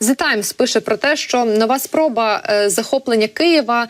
The Times пише про те, що нова спроба е, захоплення Києва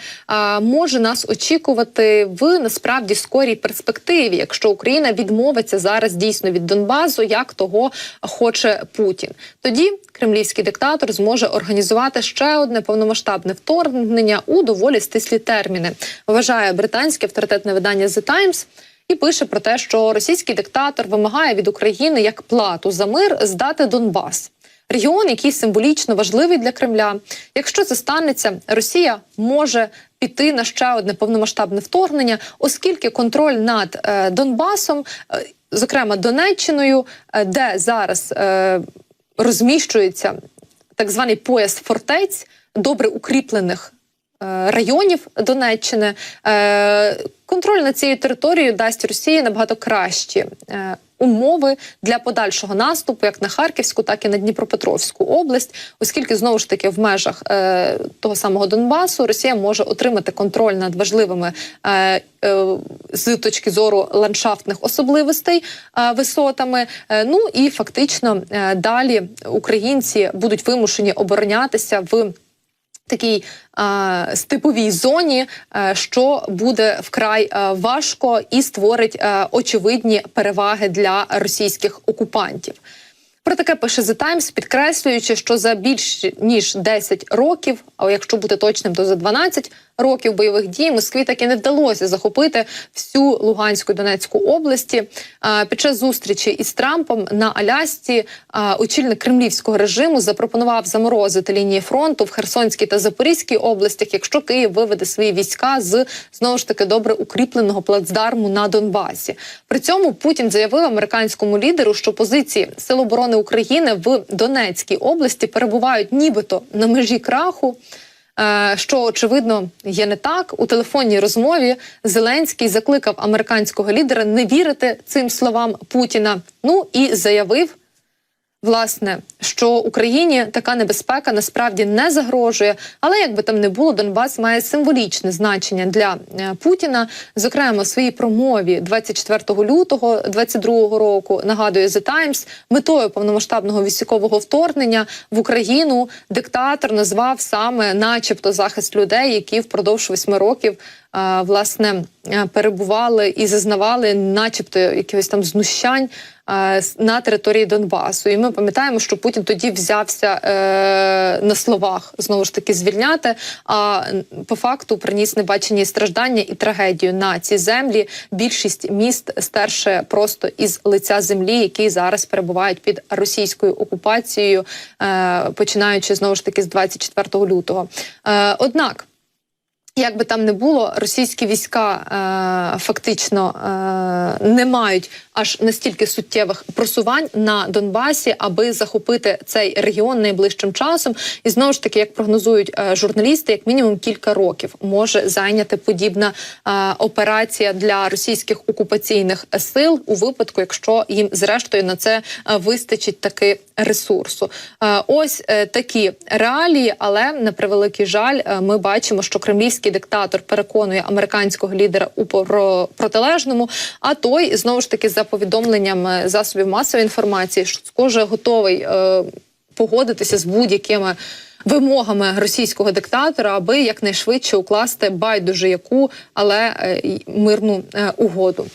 може нас очікувати в насправді скорій перспективі, якщо Україна відмовиться зараз дійсно від Донбасу, як того хоче Путін. Тоді кремлівський диктатор зможе організувати ще одне повномасштабне вторгнення у доволі стислі терміни. Вважає британське авторитетне видання The Times і пише про те, що російський диктатор вимагає від України як плату за мир здати Донбас. Регіон, який символічно важливий для Кремля. Якщо це станеться, Росія може піти на ще одне повномасштабне вторгнення, оскільки контроль над е, Донбасом, е, зокрема Донеччиною, е, де зараз е, розміщується так званий пояс фортець, добре укріплених е, районів Донеччини. Е, Контроль над цією територією дасть Росії набагато кращі е, умови для подальшого наступу, як на Харківську, так і на Дніпропетровську область, оскільки знову ж таки в межах е, того самого Донбасу Росія може отримати контроль над важливими е, е, з точки зору ландшафтних особливостей е, висотами. Е, ну і фактично е, далі українці будуть вимушені оборонятися в такій е, степовій зоні, е, що буде вкрай е, важко і створить е, очевидні переваги для російських окупантів. Про таке пише The Times, підкреслюючи, що за більш ніж 10 років, а якщо бути точним, то за 12 років бойових дій Москві так і не вдалося захопити всю Луганську і Донецьку області. Під час зустрічі із Трампом на Алясці очільник кремлівського режиму запропонував заморозити лінії фронту в Херсонській та Запорізькій областях, якщо Київ виведе свої війська з знову ж таки добре укріпленого плацдарму на Донбасі. При цьому Путін заявив американському лідеру, що позиції Сил оборони України в Донецькій області перебувають нібито на межі краху. Е, Що очевидно є не так у телефонній розмові. Зеленський закликав американського лідера не вірити цим словам Путіна. Ну і заявив, власне, що Україні така небезпека насправді не загрожує. Але як би там не було, Донбас має символічне значення для е, Путіна. Зокрема, в своїй промові 24 лютого 22 року нагадує The Times, метою повномасштабного військового вторгнення в Україну диктатор назвав саме, начебто, захист людей, які впродовж восьми років. Е, Власне, е, перебували і зазнавали, начебто, якихось там знущань е, на території Донбасу. І ми пам'ятаємо, що Путін тоді взявся на словах знову ж таки звільняти. А по факту приніс небачені страждання і трагедію на ці землі. Більшість міст стерше просто із лиця землі, які зараз перебувають під російською окупацією, починаючи знову ж таки з 24 лютого. Однак. Як би там не було, російські війська е, фактично е, не мають аж настільки суттєвих просувань на Донбасі, аби захопити цей регіон найближчим часом. І знову ж таки, як прогнозують е, журналісти, як мінімум кілька років може зайняти подібна е, операція для російських окупаційних сил у випадку, якщо їм зрештою на це е, вистачить таки ресурсу. Е, ось е, такі реалії, але на превеликий жаль, е, ми бачимо, що кремлівський диктатор переконує американського лідера у про- протилежному. А той знову ж таки за повідомленням е, засобів масової інформації, що схоже готовий е, погодитися з будь-якими. Вимогами російського диктатора, аби якнайшвидше укласти байдуже яку, але е, мирну е, угоду.